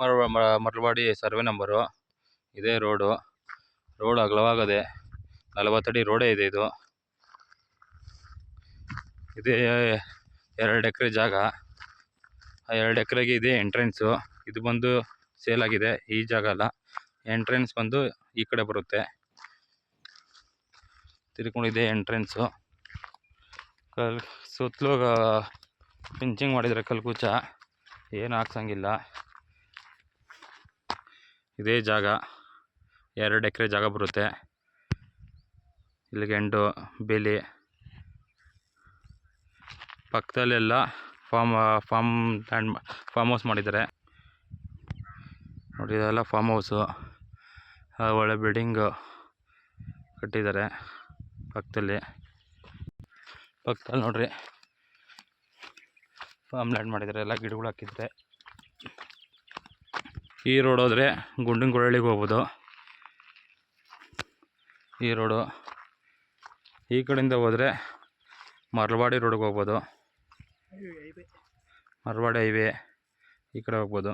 ಮರ Maralawadi survey number. ಇದೇ road. Road ಅಗಲವಾಗದೆ ನಲವತ್ತಡಿ ರೋಡೇ ಇದೆ ಇದು. ಇದೇ ಎರಡು ಎಕರೆ ಜಾಗ. ಆ ಎರಡು ಎಕರೆಗೆ ಇದೆ ಎಂಟ್ರೆನ್ಸು. ಇದು ಬಂದು ಸೇಲ್ ಆಗಿದೆ. ಈ ಜಾಗ ಅಲ್ಲ. ಎಂಟ್ರೆನ್ಸ್ ಬಂದು ಈ ಕಡೆ ಬರುತ್ತೆ. ತಿರ್ಕೊಂಡಿದೆ ಎಂಟ್ರೆನ್ಸು. ಕಲ್, ಸುತ್ತಲೂ ಫಿಂಚಿಂಗ್ ಮಾಡಿದರೆ ಕಲ್ಕುಚ. ಏನು ಹಾಕ್ಸಂಗಿಲ್ಲ. ಇದೇ ಜಾಗ. ಎರಡು ಎಕರೆ ಜಾಗ ಬರುತ್ತೆ. ಇಲ್ಲಿಗೆ ಎಂಡು ಬೇಲಿ. ಪಕ್ಕದಲ್ಲೆಲ್ಲ farm farm land farm house ಮಾಡಿದ್ದಾರೆ. ನೋಡಿ, ಇದೆಲ್ಲ ಫಾರ್ಮ್ ಹೌಸು. ಒಳ್ಳೆ ಬಿಲ್ಡಿಂಗು ಕಟ್ಟಿದ್ದಾರೆ ಪಕ್ಕದಲ್ಲಿ. ಪಕ್ಕದಲ್ಲಿ ನೋಡ್ರಿ. ಫಾರ್ಮ್ ಲ್ಯಾಂಡ್ ಮಾಡಿದ್ದಾರೆ, ಎಲ್ಲ ಗಿಡಗಳು ಹಾಕಿದ್ದಾರೆ. ಈ ರೋಡ್ ಹೋದರೆ ಗುಳಳಿಗೆ ಹೋಗ್ಬೋದು. ಈ ರೋಡು ಈ ಕಡೆಯಿಂದ ಹೋದರೆ ಮರಳವಾಡಿ ರೋಡ್ಗೆ ಹೋಗ್ಬೋದು. ಮರಳವಾಡಿ ಹೈವೇ ಈ ಕಡೆ ಹೋಗ್ಬೋದು.